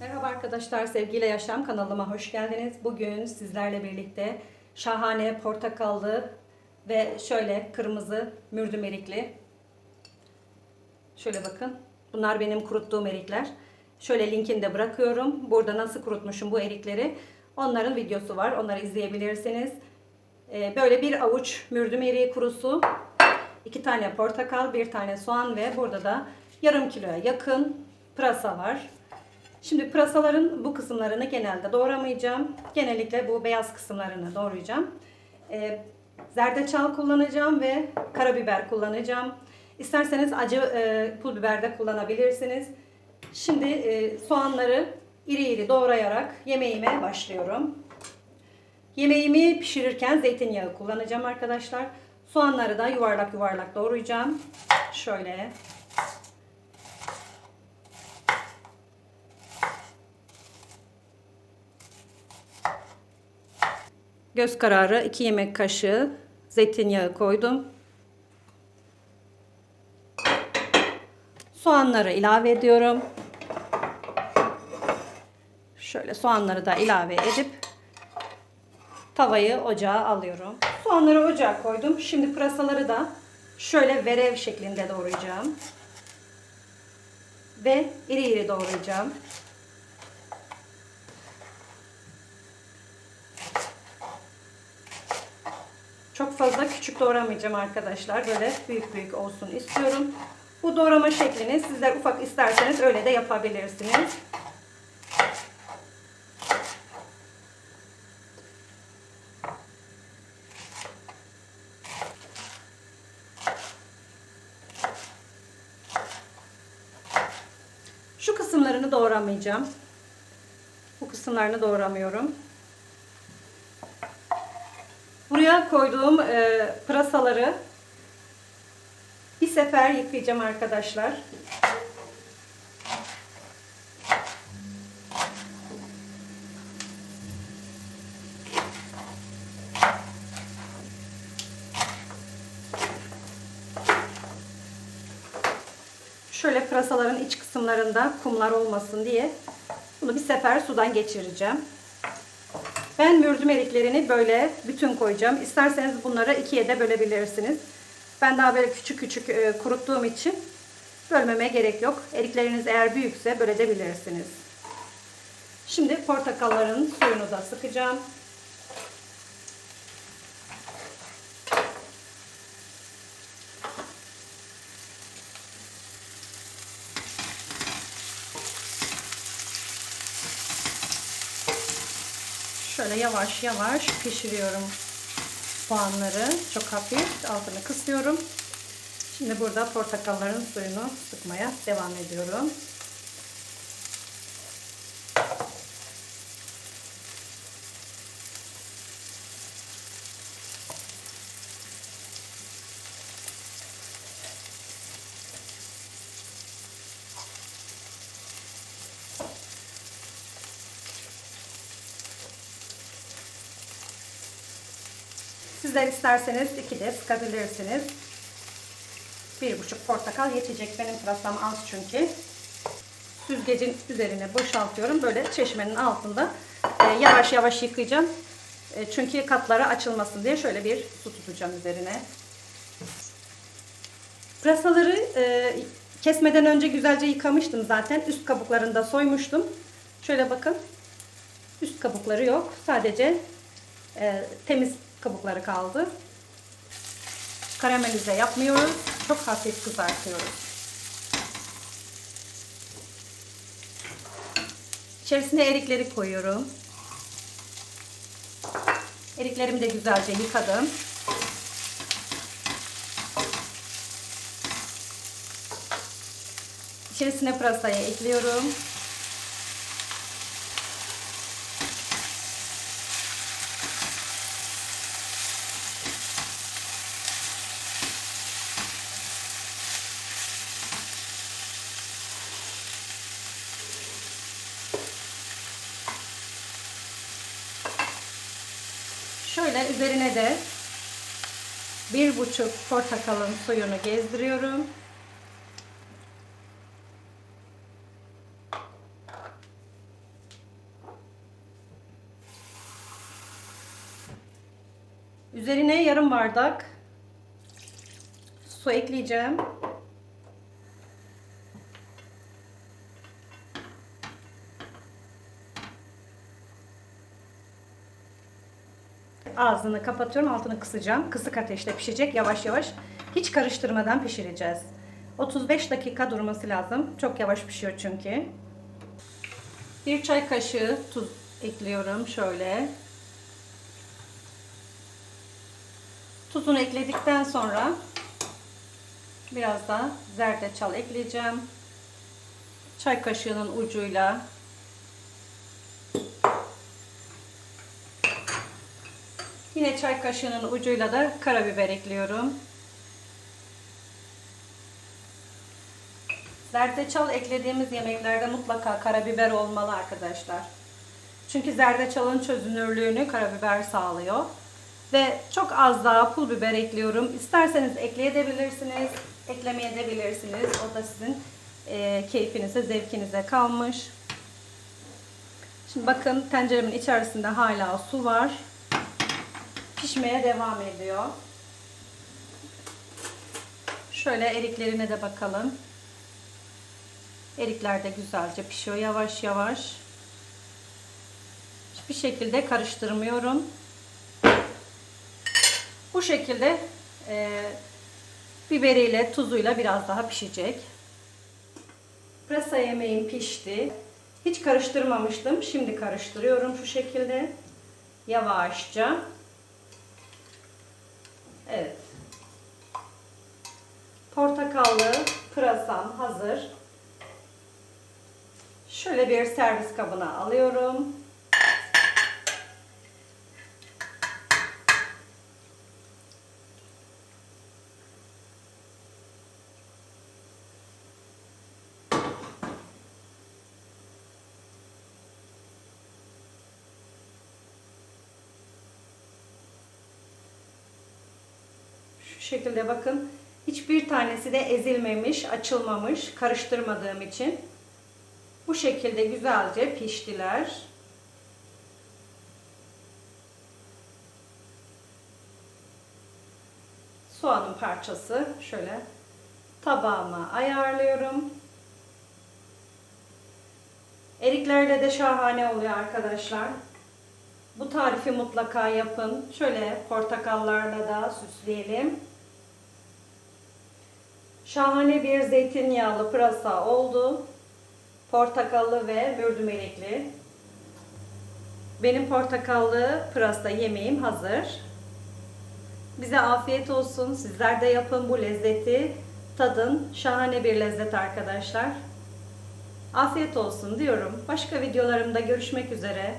Merhaba arkadaşlar, Sevgiyle Yaşam kanalıma hoş geldiniz. Bugün sizlerle birlikte şahane portakallı ve şöyle kırmızı mürdüm erikli. Şöyle bakın. Bunlar benim kuruttuğum erikler. Şöyle linkini de bırakıyorum. Burada nasıl kurutmuşum bu erikleri. Onların videosu var. Onları izleyebilirsiniz. Ee, Böyle bir avuç mürdüm eriği kurusu. iki tane portakal, bir tane soğan ve burada da yarım kiloya yakın pırasa var. Şimdi pırasaların bu kısımlarını genelde doğramayacağım. Genellikle bu beyaz kısımlarını doğrayacağım. Ee, zerdeçal kullanacağım ve karabiber kullanacağım. İsterseniz acı e, pul biber de kullanabilirsiniz. Şimdi e, soğanları iri iri doğrayarak yemeğime başlıyorum. Yemeğimi pişirirken zeytinyağı kullanacağım arkadaşlar. Soğanları da yuvarlak yuvarlak doğrayacağım. Şöyle Göz kararı 2 yemek kaşığı zeytinyağı koydum. Soğanları ilave ediyorum. Şöyle soğanları da ilave edip tavayı ocağa alıyorum. Soğanları ocağa koydum. Şimdi pırasaları da şöyle verev şeklinde doğrayacağım. Ve iri iri doğrayacağım. Çok fazla küçük doğramayacağım arkadaşlar. Böyle büyük büyük olsun istiyorum. Bu doğrama şeklini sizler ufak isterseniz öyle de yapabilirsiniz. Şu kısımlarını doğramayacağım. Bu kısımlarını doğramıyorum. Buraya koyduğum e, pırasaları bir sefer yıkayacağım arkadaşlar. Şöyle pırasaların iç kısımlarında kumlar olmasın diye bunu bir sefer sudan geçireceğim. Ben mürdüm eriklerini böyle bütün koyacağım. İsterseniz bunları ikiye de bölebilirsiniz. Ben daha böyle küçük küçük e, kuruttuğum için bölmeme gerek yok. Erikleriniz eğer büyükse bölebilirsiniz. Şimdi portakalların suyunu da sıkacağım. Şöyle yavaş yavaş pişiriyorum soğanları. Çok hafif altını kısıyorum. Şimdi burada portakalların suyunu sıkmaya devam ediyorum. Sizler isterseniz iki de sıkabilirsiniz. Bir buçuk portakal yetecek. Benim pırasam az çünkü. Süzgecin üzerine boşaltıyorum. Böyle çeşmenin altında e, yavaş yavaş yıkayacağım. E, çünkü katları açılmasın diye şöyle bir su tutacağım üzerine. Pırasaları e, kesmeden önce güzelce yıkamıştım zaten. Üst kabuklarını da soymuştum. Şöyle bakın. Üst kabukları yok. Sadece temiz kabukları kaldı. Karamelize yapmıyoruz. Çok hafif kızartıyoruz. İçerisine erikleri koyuyorum. Eriklerimi de güzelce yıkadım. İçerisine pırasayı ekliyorum. Şöyle üzerine de bir buçuk portakalın suyunu gezdiriyorum. Üzerine yarım bardak su ekleyeceğim. Ağzını kapatıyorum, altını kısacağım. Kısık ateşte pişecek yavaş yavaş. Hiç karıştırmadan pişireceğiz. 35 dakika durması lazım. Çok yavaş pişiyor çünkü. Bir çay kaşığı tuz ekliyorum şöyle. Tuzunu ekledikten sonra biraz da zerdeçal ekleyeceğim. Çay kaşığının ucuyla Yine çay kaşığının ucuyla da karabiber ekliyorum. Zerdeçal eklediğimiz yemeklerde mutlaka karabiber olmalı arkadaşlar. Çünkü zerdeçalın çözünürlüğünü karabiber sağlıyor. Ve çok az daha pul biber ekliyorum. İsterseniz ekleyebilirsiniz, eklemeyebilirsiniz. O da sizin e, keyfinize, zevkinize kalmış. Şimdi bakın tenceremin içerisinde hala su var. Pişmeye devam ediyor. Şöyle eriklerine de bakalım. Erikler de güzelce pişiyor yavaş yavaş. Hiçbir şekilde karıştırmıyorum. Bu şekilde e, biberiyle, tuzuyla biraz daha pişecek. Pırasa yemeğim pişti. Hiç karıştırmamıştım. Şimdi karıştırıyorum şu şekilde. Yavaşça. Portakallı pırasam hazır. Şöyle bir servis kabına alıyorum. Şu şekilde bakın. Hiçbir tanesi de ezilmemiş, açılmamış, karıştırmadığım için. Bu şekilde güzelce piştiler. Soğanın parçası şöyle tabağıma ayarlıyorum. Eriklerle de şahane oluyor arkadaşlar. Bu tarifi mutlaka yapın. Şöyle portakallarla da süsleyelim. Şahane bir zeytinyağlı pırasa oldu. Portakallı ve mürdümelikli. Benim portakallı pırasa yemeğim hazır. Bize afiyet olsun. Sizler de yapın bu lezzeti. Tadın. Şahane bir lezzet arkadaşlar. Afiyet olsun diyorum. Başka videolarımda görüşmek üzere.